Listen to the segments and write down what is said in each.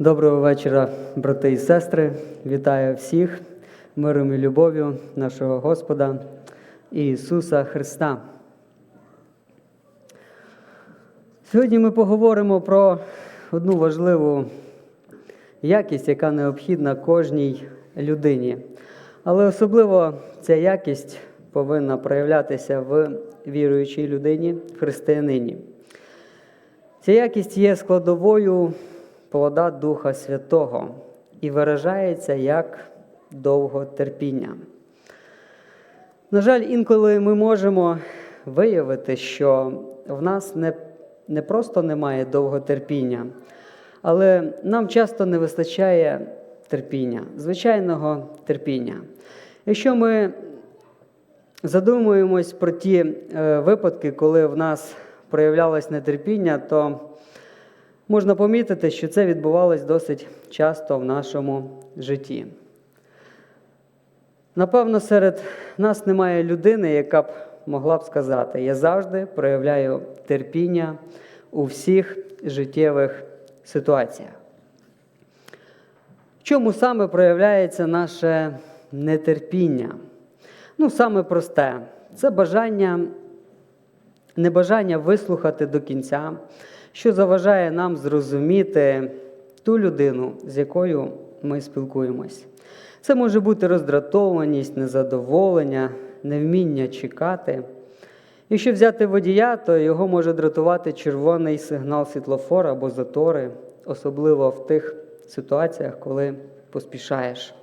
Доброго вечора, брати і сестри. Вітаю всіх миром і любов'ю нашого Господа Ісуса Христа. Сьогодні ми поговоримо про одну важливу якість, яка необхідна кожній людині. Але особливо ця якість повинна проявлятися в віруючій людині, християнині. Ця якість є складовою плода Духа Святого і виражається як довготерпіння. На жаль, інколи ми можемо виявити, що в нас не, не просто немає довготерпіння, але нам часто не вистачає терпіння, звичайного терпіння. Якщо ми задумуємось про ті е, випадки, коли в нас проявлялось нетерпіння, то можна помітити, що це відбувалось досить часто в нашому житті. Напевно, серед нас немає людини, яка б могла б сказати: я завжди проявляю терпіння у всіх життєвих ситуаціях. В чому саме проявляється наше нетерпіння? Ну, саме просте це бажання, небажання вислухати до кінця, що заважає нам зрозуміти ту людину, з якою ми спілкуємось. Це може бути роздратованість, незадоволення, невміння чекати. Якщо взяти водія, то його може дратувати червоний сигнал світлофора або затори, особливо в тих ситуаціях, коли поспішаєш.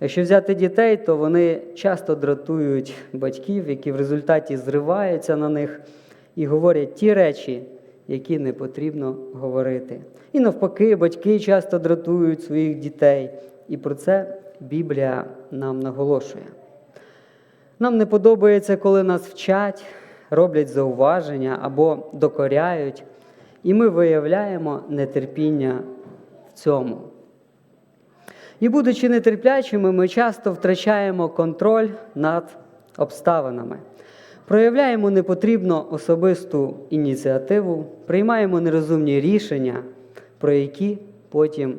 Якщо взяти дітей, то вони часто дратують батьків, які в результаті зриваються на них і говорять ті речі, які не потрібно говорити. І навпаки, батьки часто дратують своїх дітей. І про це Біблія нам наголошує. Нам не подобається, коли нас вчать, роблять зауваження або докоряють, і ми виявляємо нетерпіння в цьому. І, будучи нетерплячими, ми часто втрачаємо контроль над обставинами, проявляємо непотрібно особисту ініціативу, приймаємо нерозумні рішення, про які потім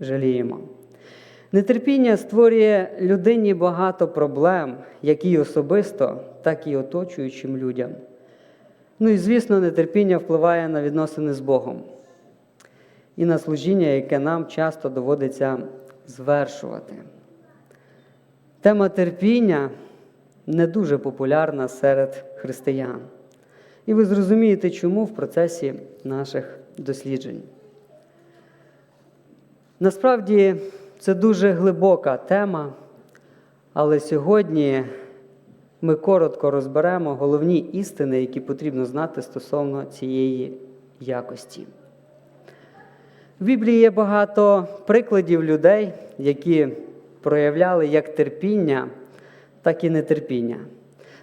жаліємо. Нетерпіння створює людині багато проблем, як і особисто, так і оточуючим людям. Ну і, звісно, нетерпіння впливає на відносини з Богом і на служіння, яке нам часто доводиться звершувати. Тема терпіння не дуже популярна серед християн. І ви зрозумієте, чому в процесі наших досліджень. Насправді це дуже глибока тема, але сьогодні ми коротко розберемо головні істини, які потрібно знати стосовно цієї якості. В Біблії є багато прикладів людей, які проявляли як терпіння, так і нетерпіння.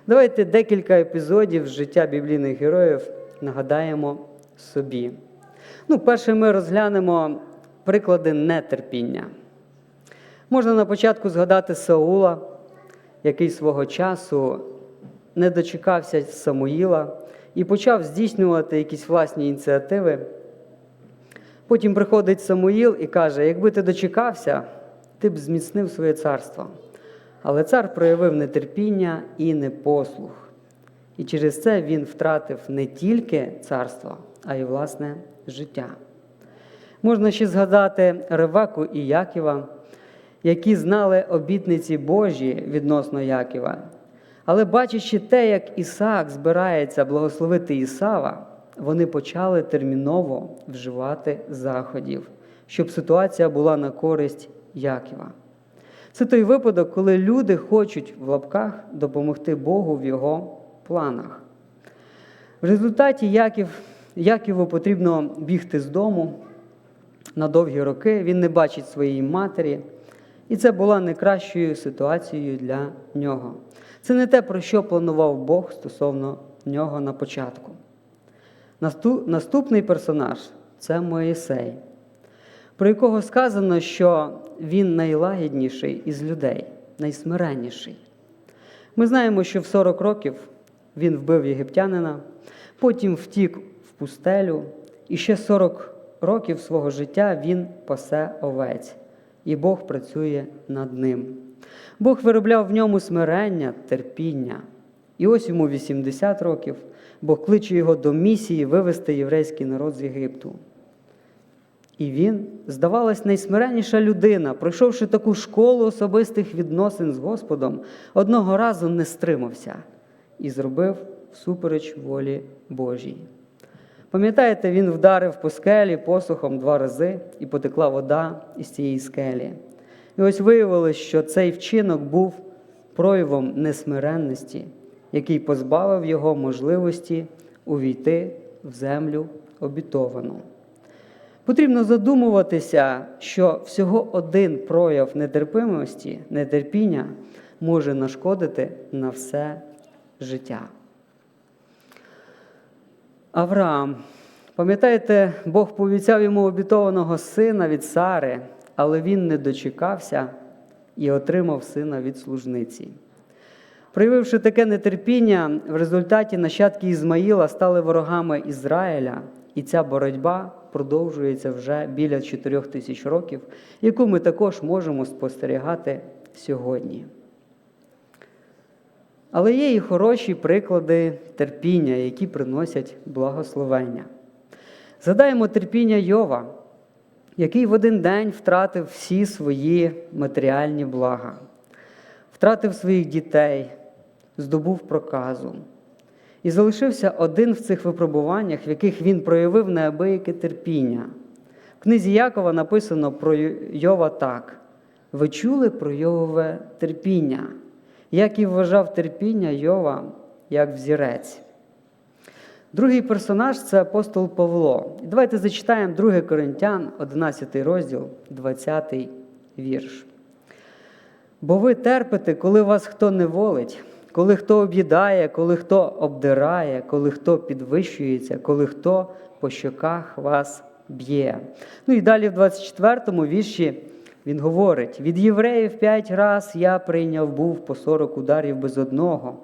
Давайте декілька епізодів з життя біблійних героїв нагадаємо собі. Ну, перше, ми розглянемо приклади нетерпіння. Можна на початку згадати Саула, який свого часу не дочекався Самуїла і почав здійснювати якісь власні ініціативи. Потім приходить Самуїл і каже: якби ти дочекався, ти б зміцнив своє царство. Але цар проявив нетерпіння і непослух. І через це він втратив не тільки царство, а й власне життя. Можна ще згадати Реваку і Яківа, які знали обітниці Божі відносно Яківа. Але бачачи те, як Ісаак збирається благословити Ісава, вони почали терміново вживати заходів, щоб ситуація була на користь Яківа. Це той випадок, коли люди хочуть в лапках допомогти Богу в його планах. В результаті Яків, Яківу потрібно бігти з дому на довгі роки, він не бачить своєї матері, і це була найкращою ситуацією для нього. Це не те, про що планував Бог стосовно нього на початку. Наступний персонаж це Моїсей, про якого сказано, що він найлагідніший із людей, найсмиренніший. Ми знаємо, що в 40 років він вбив єгиптянина, потім втік в пустелю і ще 40 років свого життя він пасе овець, і Бог працює над ним. Бог виробляв в ньому смирення, терпіння. І ось йому 80 років, Бог кличе його до місії вивести єврейський народ з Єгипту. І він, здавалось, найсмиренніша людина, пройшовши таку школу особистих відносин з Господом, одного разу не стримався і зробив всупереч волі Божій. Пам'ятаєте, він вдарив по скелі посухом два рази і потекла вода із цієї скелі. І ось виявилось, що цей вчинок був проявом несмиренності, який позбавив його можливості увійти в землю обітовану. Потрібно задумуватися, що всього один прояв нетерпимості, нетерпіння може нашкодити на все життя. Авраам, пам'ятаєте, Бог пообіцяв йому обітованого сина від Сари, але він не дочекався і отримав сина від служниці. Проявивши таке нетерпіння, в результаті нащадки Ізмаїла стали ворогами Ізраїля, і ця боротьба продовжується вже біля 4 тисяч років, яку ми також можемо спостерігати сьогодні. Але є і хороші приклади терпіння, які приносять благословення. Згадаємо терпіння Йова, який в один день втратив всі свої матеріальні блага, втратив своїх дітей, здобув проказу. І залишився один в цих випробуваннях, в яких він проявив неабияке терпіння. В книзі Якова написано про Йова так: ви чули про Йовове терпіння, як і вважав терпіння Йова як взірець. Другий персонаж це апостол Павло. І давайте зачитаємо 2 Коринтян, 11 розділ, 20 вірш. Бо ви терпите, коли вас хто не волить, коли хто об'їдає, коли хто обдирає, коли хто підвищується, коли хто по щоках вас б'є. Ну і далі в 24-му вірші він говорить: від євреїв п'ять раз я прийняв був по 40 ударів без одного.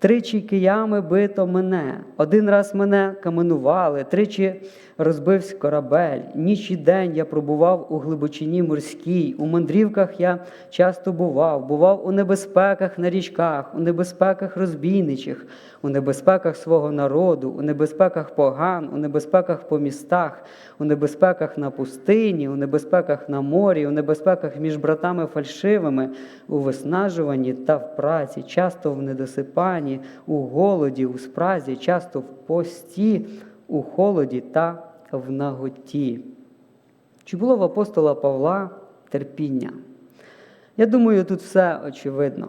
Тричі киями бито мене, один раз мене каменували, тричі розбився корабель. Ніч і день я пробував у глибочині морській, у мандрівках я часто бував, бував у небезпеках на річках, у небезпеках розбійничих, у небезпеках свого народу, у небезпеках поган, у небезпеках по містах, у небезпеках на пустині, у небезпеках на морі, у небезпеках між братами фальшивими, у виснажуванні та в праці, часто в недосипанні, у голоді, у спразі, часто в пості, у холоді та в наготі. Чи було в апостола Павла терпіння? Я думаю, тут все очевидно.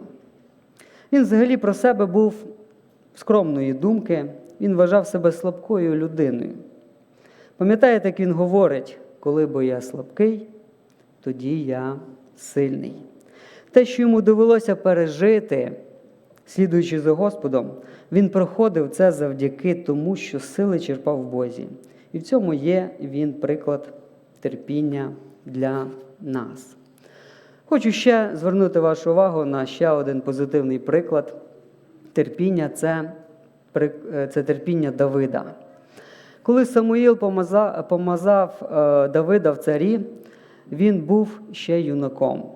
Він взагалі про себе був скромної думки, він вважав себе слабкою людиною. Пам'ятаєте, як він говорить, коли бо я слабкий, тоді я сильний. Те, що йому довелося пережити, слідуючи за Господом, він проходив це завдяки тому, що сили черпав в Бозі. І в цьому є він приклад терпіння для нас. Хочу ще звернути вашу увагу на ще один позитивний приклад. Терпіння це, це терпіння Давида. Коли Самуїл помазав, помазав е, Давида в царі, він був ще юнаком.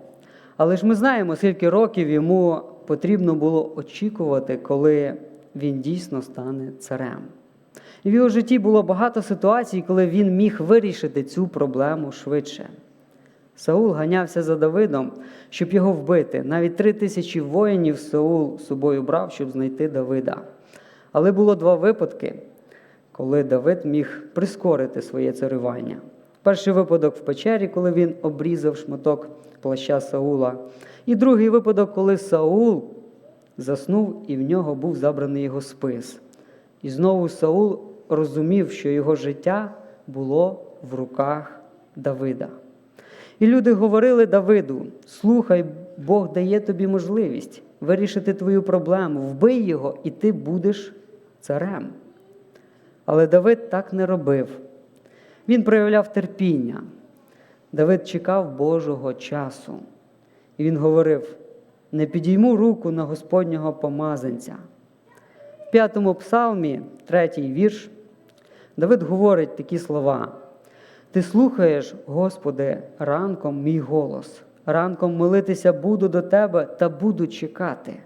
Але ж ми знаємо, скільки років йому потрібно було очікувати, коли він дійсно стане царем. І в його житті було багато ситуацій, коли він міг вирішити цю проблему швидше. Саул ганявся за Давидом, щоб його вбити. Навіть три тисячі воїнів Саул з собою брав, щоб знайти Давида. Але було два випадки, коли Давид міг прискорити своє царювання. Перший випадок в печері, коли він обрізав шматок плаща Саула. І другий випадок, коли Саул заснув і в нього був забраний його спис. І знову Саул розумів, що його життя було в руках Давида. І люди говорили Давиду: слухай, Бог дає тобі можливість вирішити твою проблему, вбий його, і ти будеш царем. Але Давид так не робив. Він проявляв терпіння. Давид чекав Божого часу. І він говорив: не підійму руку на Господнього помазанця. В п'ятому псалмі, третій вірш, Давид говорить такі слова: Ти слухаєш, Господи, ранком мій голос. Ранком молитися буду до Тебе та буду чекати.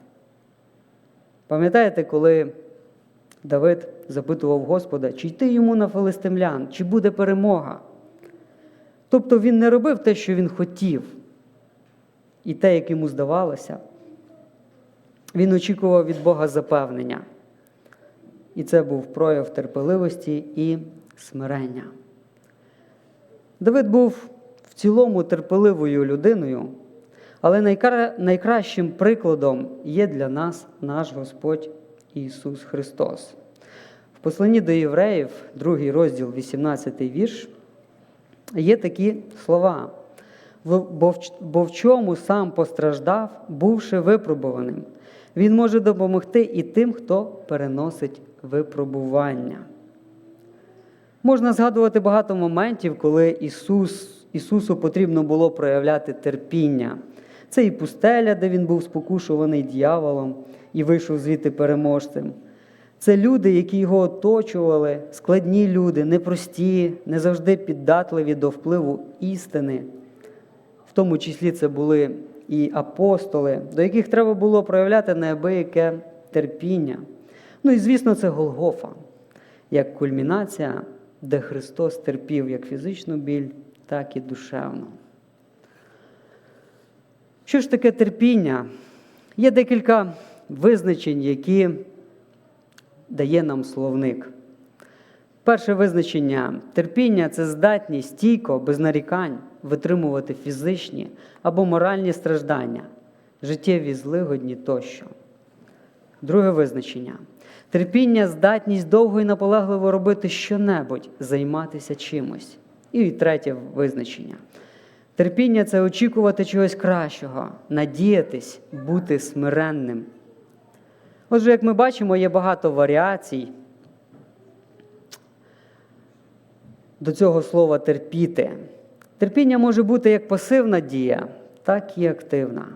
Пам'ятаєте, коли Давид запитував Господа, чи йти йому на филистимлян, чи буде перемога? Тобто він не робив те, що він хотів, і те, як йому здавалося. Він очікував від Бога запевнення. І це був прояв терпеливості і смирення. Давид був в цілому терпеливою людиною, але найкра... найкращим прикладом є для нас наш Господь Ісус Христос. В посланні до євреїв, другий розділ, 18 вірш, є такі слова. Бо в чому сам постраждав, бувши випробуваним, Він може допомогти і тим, хто переносить випробування. Можна згадувати багато моментів, коли Ісус, Ісусу потрібно було проявляти терпіння. Це і пустеля, де Він був спокушуваний дьяволом і вийшов звідти переможцем. Це люди, які його оточували, складні люди, непрості, не завжди піддатливі до впливу істини. В тому числі це були і апостоли, до яких треба було проявляти неабияке терпіння. Ну і, звісно, це Голгофа, як кульмінація, де Христос терпів як фізичну біль, так і душевну. Що ж таке терпіння? Є декілька визначень, які дає нам словник. Перше визначення терпіння це здатність стійко, без нарікань витримувати фізичні або моральні страждання, життєві злигодні тощо. Друге визначення терпіння здатність довго і наполегливо робити щонебудь, займатися чимось. І третє визначення. Терпіння це очікувати чогось кращого, надіятись, бути смиренним. Отже, як ми бачимо, є багато варіацій до цього слова терпіти. Терпіння може бути як пасивна дія, так і активна.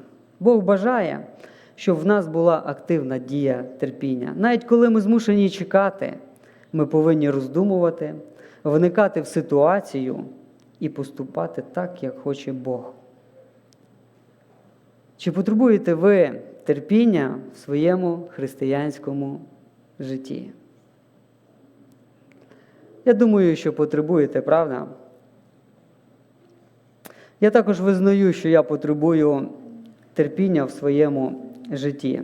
Бог бажає, щоб в нас була активна дія терпіння. Навіть коли ми змушені чекати, ми повинні роздумувати, вникати в ситуацію і поступати так, як хоче Бог. Чи потребуєте ви терпіння в своєму християнському житті? Я думаю, що потребуєте, правда? Я також визнаю, що я потребую терпіння в своєму житті.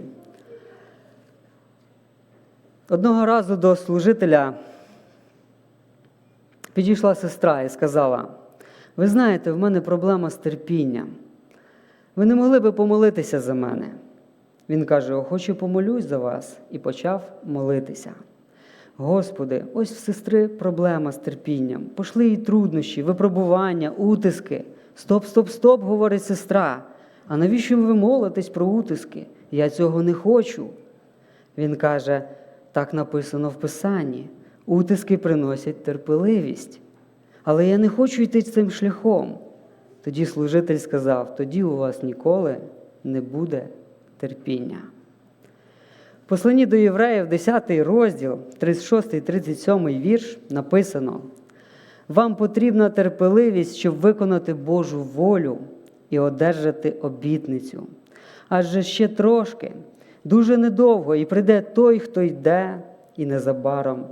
Одного разу до служителя підійшла сестра і сказала: ви знаєте, в мене проблема з терпінням. Ви не могли би помолитися за мене. Він каже: Охоче помолюсь за вас, і почав молитися. Господи, ось в сестри проблема з терпінням. Пошли їй труднощі, випробування, утиски. Стоп, стоп, стоп, говорить сестра. А навіщо ви молитесь про утиски? Я цього не хочу. Він каже: так написано в Писанні: утиски приносять терпеливість. Але я не хочу йти цим шляхом. Тоді служитель сказав: тоді у вас ніколи не буде терпіння. Посланні до євреїв, 10 розділ, 36, 37 вірш, написано: вам потрібна терпеливість, щоб виконати Божу волю і одержати обітницю. Адже ще трошки, дуже недовго, і прийде той, хто йде, і незабаром,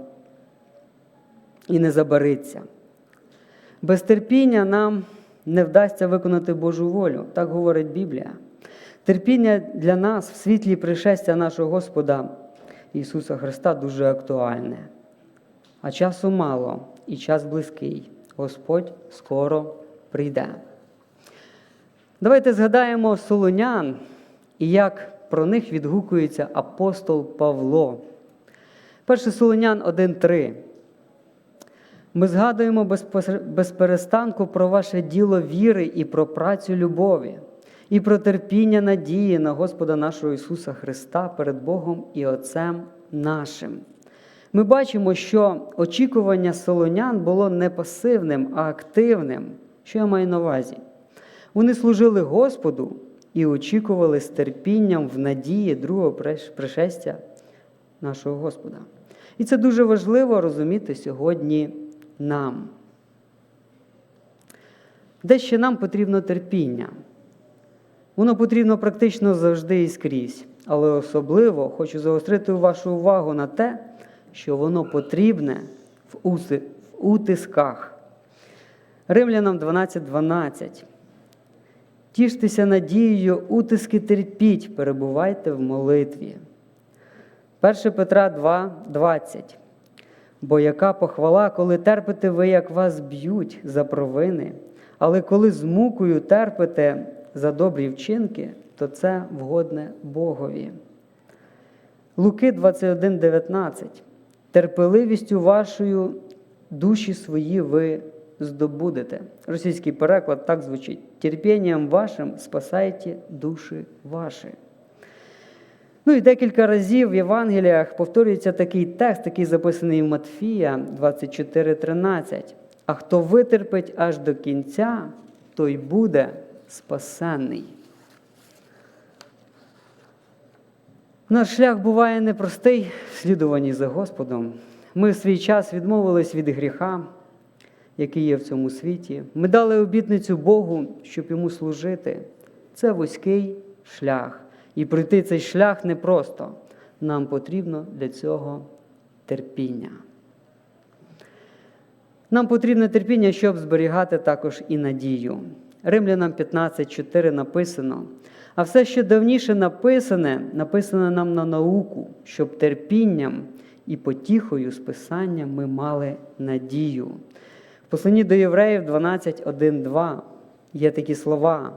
і не забариться. Без терпіння нам не вдасться виконати Божу волю, так говорить Біблія. Терпіння для нас в світлі пришестя нашого Господа Ісуса Христа дуже актуальне. А часу мало і час близький. Господь скоро прийде. Давайте згадаємо солонян і як про них відгукується апостол Павло. Перше Солонян 1.3. Ми згадуємо без перестанку про ваше діло віри і про працю любові, і про терпіння надії на Господа нашого Ісуса Христа перед Богом і Отцем нашим. Ми бачимо, що очікування солонян було не пасивним, а активним. Що я маю на увазі? Вони служили Господу і очікували з терпінням в надії другого пришестя нашого Господа. І це дуже важливо розуміти сьогодні нам. Де ще нам потрібно терпіння? Воно потрібно практично завжди і скрізь, але особливо хочу загострити вашу увагу на те, що воно потрібне в утисках. Римлянам 12.12. 12. Тіштеся надією, утиски терпіть, перебувайте в молитві. 1 Петра 2,20. Бо яка похвала, коли терпите ви, як вас б'ють за провини, але коли з мукою терпите за добрі вчинки, то це вгодне Богові. Луки 21,19. Терпеливістю вашою душі свої ви здобудете. Російський переклад так звучить: терпінням вашим спасайте душі ваші. Ну і декілька разів в Євангеліях повторюється такий текст, який записаний в Матфія 24,13. А хто витерпить аж до кінця, той буде спасенний. Наш шлях буває непростий в слідуванні за Господом. Ми в свій час відмовились від гріха, який є в цьому світі. Ми дали обітницю Богу, щоб йому служити. Це вузький шлях. І пройти цей шлях непросто. Нам потрібно для цього терпіння. Нам потрібне терпіння, щоб зберігати також і надію. Римлянам 15.4 написано. А все, що давніше написане, написане нам на науку, щоб терпінням і потіхою з Писання ми мали надію. В посланні до євреїв 12.1.2 є такі слова.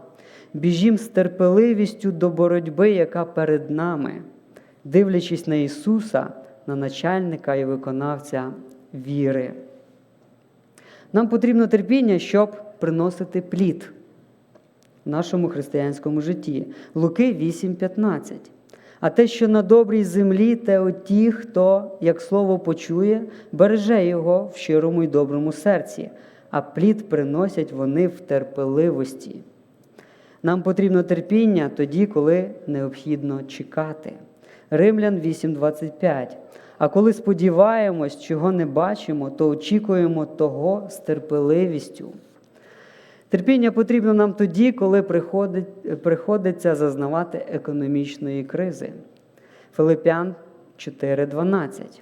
Біжім з терпеливістю до боротьби, яка перед нами, дивлячись на Ісуса, на начальника і виконавця віри. Нам потрібно терпіння, щоб приносити плід в нашому християнському житті. Луки 8:15. А те, що на добрій землі, те от ті, хто, як слово почує, береже його в щирому й доброму серці, а плід приносять вони в терпеливості. Нам потрібно терпіння тоді, коли необхідно чекати. Римлян 8:25. А коли сподіваємось, чого не бачимо, то очікуємо того з терпеливістю. Терпіння потрібно нам тоді, коли приходить, приходиться зазнавати економічної кризи. Филип'ян 4:12.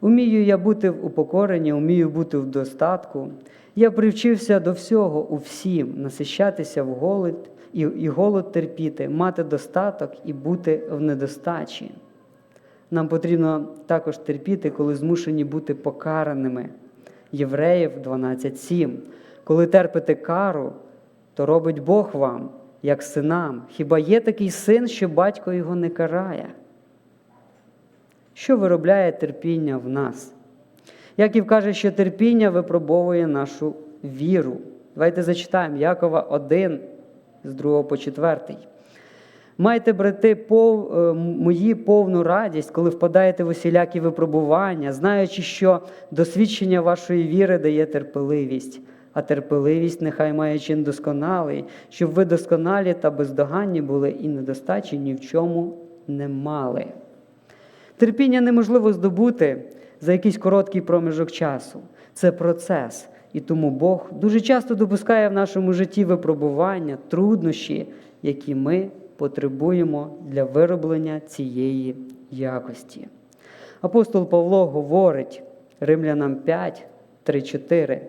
Умію я бути в упокоренні, умію бути в достатку. Я привчився до всього у всім, насищатися в голод і, і голод терпіти, мати достаток і бути в недостачі. Нам потрібно також терпіти, коли змушені бути покараними. Євреїв 12.7. Коли терпите кару, то робить Бог вам, як синам. Хіба є такий син, що батько його не карає? Що виробляє терпіння в нас? Яків каже, що терпіння випробовує нашу віру. Давайте зачитаємо Якова 1 з 2 по 4. Майте, брати, пов, е, мої повну радість, коли впадаєте в усілякі випробування, знаючи, що досвідчення вашої віри дає терпеливість, а терпеливість нехай має чин досконалий, щоб ви досконалі та бездоганні були і недостачі ні в чому не мали. Терпіння неможливо здобути за якийсь короткий проміжок часу. Це процес. І тому Бог дуже часто допускає в нашому житті випробування, труднощі, які ми потребуємо для вироблення цієї якості. Апостол Павло говорить Римлянам 5, 3, 4.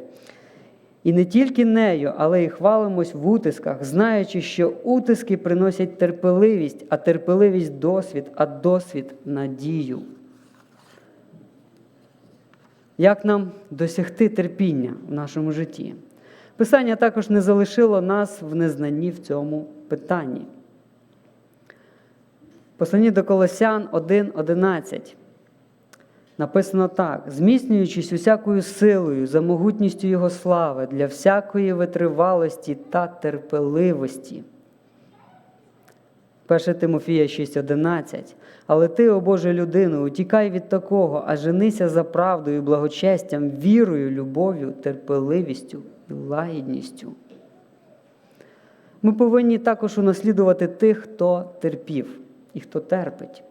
І не тільки нею, але й хвалимось в утисках, знаючи, що утиски приносять терпеливість, а терпеливість досвід, а досвід надію. Як нам досягти терпіння в нашому житті? Писання також не залишило нас в незнанні в цьому питанні. Посланні до Колосян 1.11. Написано так: зміцнюючись усякою силою, за могутністю Його слави, для всякої витривалості та терпеливості. 1 Тимофія 6,11. Але ти, о Боже людину, утікай від такого, а женися за правдою, благочестям, вірою, любов'ю, терпеливістю і лагідністю. Ми повинні також унаслідувати тих, хто терпів і хто терпить.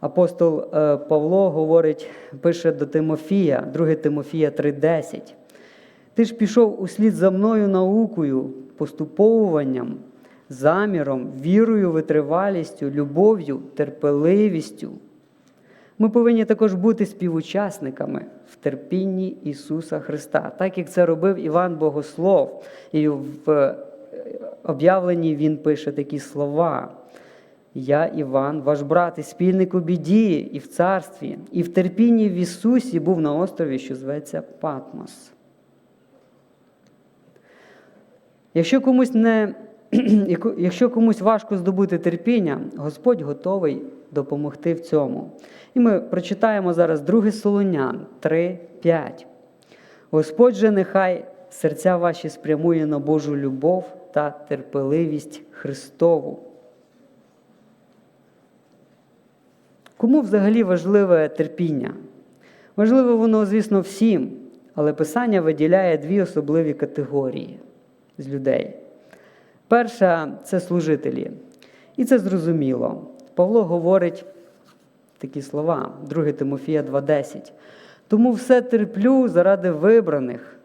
Апостол е, Павло говорить, пише до Тимофія, 2 Тимофія 3:10. Ти ж пішов услід за мною наукою, поступовуванням, заміром, вірою, витривалістю, любов'ю, терпеливістю. Ми повинні також бути співучасниками в терпінні Ісуса Христа, так як це робив Іван Богослов. І в е, об'явленні він пише такі слова. Я, Іван, ваш брат і спільник у біді, і в царстві, і в терпінні в Ісусі був на острові, що зветься Патмос. Якщо комусь не, якщо комусь важко здобути терпіння, Господь готовий допомогти в цьому. І ми прочитаємо зараз 2 Солонян 3, 5. Господь же нехай серця ваші спрямує на Божу любов та терпеливість Христову. Кому взагалі важливе терпіння? Важливе воно, звісно, всім, але Писання виділяє дві особливі категорії з людей. Перша це служителі. І це зрозуміло. Павло говорить такі слова, 2 Тимофія 2:10. Тому все терплю заради вибраних,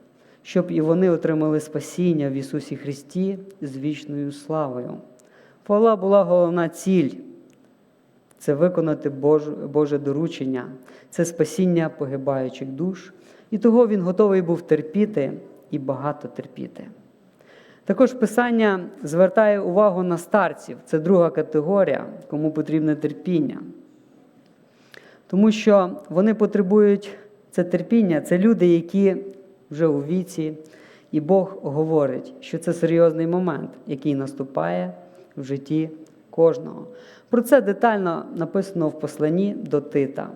щоб і вони отримали спасіння в Ісусі Христі з вічною славою. Павла була головна ціль це виконати Боже, доручення, це спасіння погибаючих душ, і того він готовий був терпіти і багато терпіти. Також Писання звертає увагу на старців, це друга категорія, кому потрібне терпіння. Тому що вони потребують це терпіння, це люди, які вже у віці, і Бог говорить, що це серйозний момент, який наступає в житті кожного. Про це детально написано в посланні до Тита.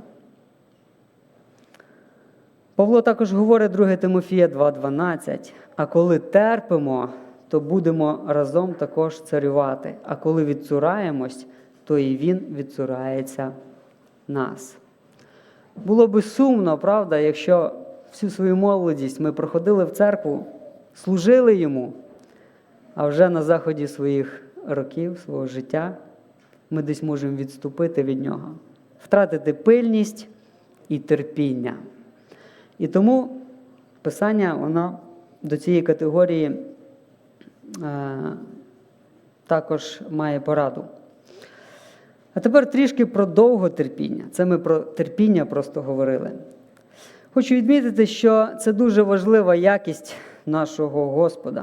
Павло також говорить 2 Тимофія 2,12. А коли терпимо, то будемо разом також царювати. А коли відцураємось, то і Він відцурається нас. Було би сумно, правда, якщо всю свою молодість ми проходили в церкву, служили йому, а вже на заході своїх років, свого життя ми десь можемо відступити від нього, втратити пильність і терпіння. І тому Писання воно до цієї категорії е, також має пораду. А тепер трішки про довготерпіння. Це ми про терпіння просто говорили. Хочу відмітити, що це дуже важлива якість нашого Господа.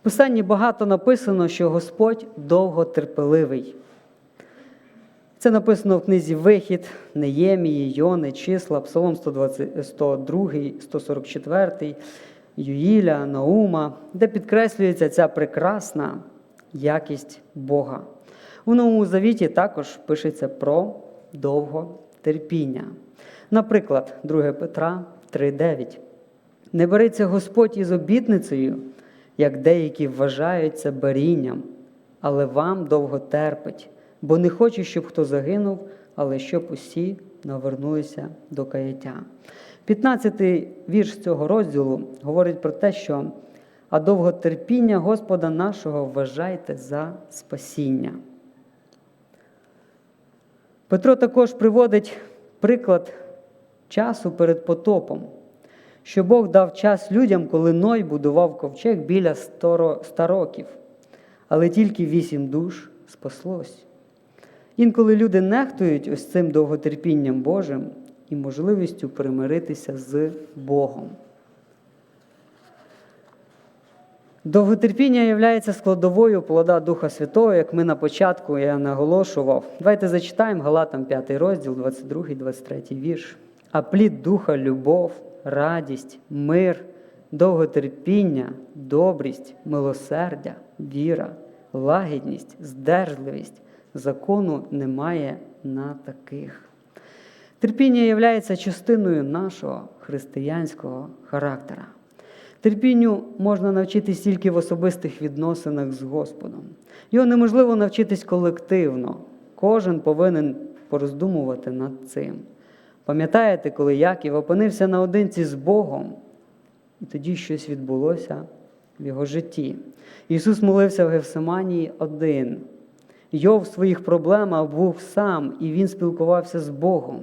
В Писанні багато написано, що Господь довготерпеливий. Це написано в книзі Вихід, Неємії, Йони, Числа, Псалом 120, 102, 144, Юїля, Наума, де підкреслюється ця прекрасна якість Бога. У Новому Завіті також пишеться про довготерпіння. Наприклад, 2 Петра 3,9. Не береться Господь із обітницею, як деякі вважають це барінням, але вам довго терпить бо не хоче, щоб хто загинув, але щоб усі навернулися до каяття. 15-й вірш цього розділу говорить про те, що а довготерпіння Господа нашого вважайте за спасіння. Петро також приводить приклад часу перед потопом, що Бог дав час людям, коли Ной будував ковчег біля 100 років, але тільки вісім душ спаслось. Інколи люди нехтують ось цим довготерпінням Божим і можливістю примиритися з Богом. Довготерпіння є складовою плода Духа Святого, як ми на початку я наголошував. Давайте зачитаємо Галатам 5 розділ, 22, 23 вірш. А плід духа любов, радість, мир, довготерпіння, добрість, милосердя, віра, лагідність, здержливість закону немає на таких. Терпіння є частиною нашого християнського характера. Терпінню можна навчитись тільки в особистих відносинах з Господом. Його неможливо навчитись колективно. Кожен повинен пороздумувати над цим. Пам'ятаєте, коли Яків опинився наодинці з Богом, і тоді щось відбулося в його житті. Ісус молився в Гевсиманії один. Йов в своїх проблемах був сам, і він спілкувався з Богом.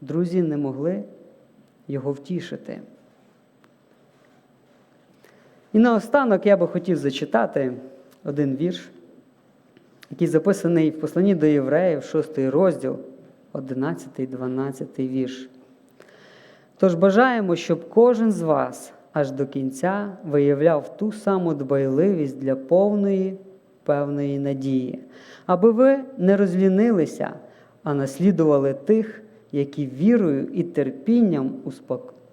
Друзі не могли його втішити. І наостанок я би хотів зачитати один вірш, який записаний в посланні до євреїв, 6 розділ, 11-12 вірш. Тож бажаємо, щоб кожен з вас аж до кінця виявляв ту саму дбайливість для повної певної надії, аби ви не розлінилися, а наслідували тих, які вірою і терпінням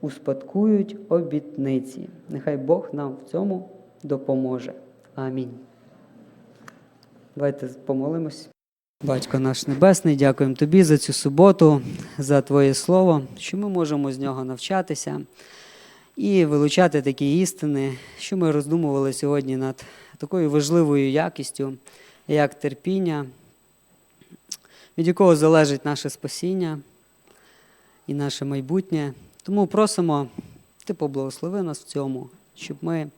успадкують обітниці. Нехай Бог нам в цьому допоможе. Амінь. Давайте помолимось. Батько наш Небесний, дякуємо Тобі за цю суботу, за Твоє Слово, що ми можемо з нього навчатися і вилучати такі істини, що ми роздумували сьогодні над такою важливою якістю, як терпіння, від якого залежить наше спасіння і наше майбутнє. Тому просимо, Ти поблагослови нас в цьому, щоб ми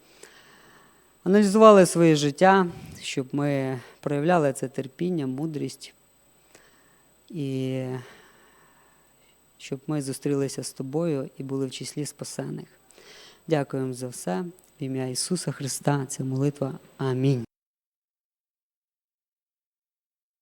аналізували своє життя, щоб ми проявляли це терпіння, мудрість, і щоб ми зустрілися з тобою і були в числі спасених. Дякуємо за все. В ім'я Ісуса Христа. Це молитва. Амінь.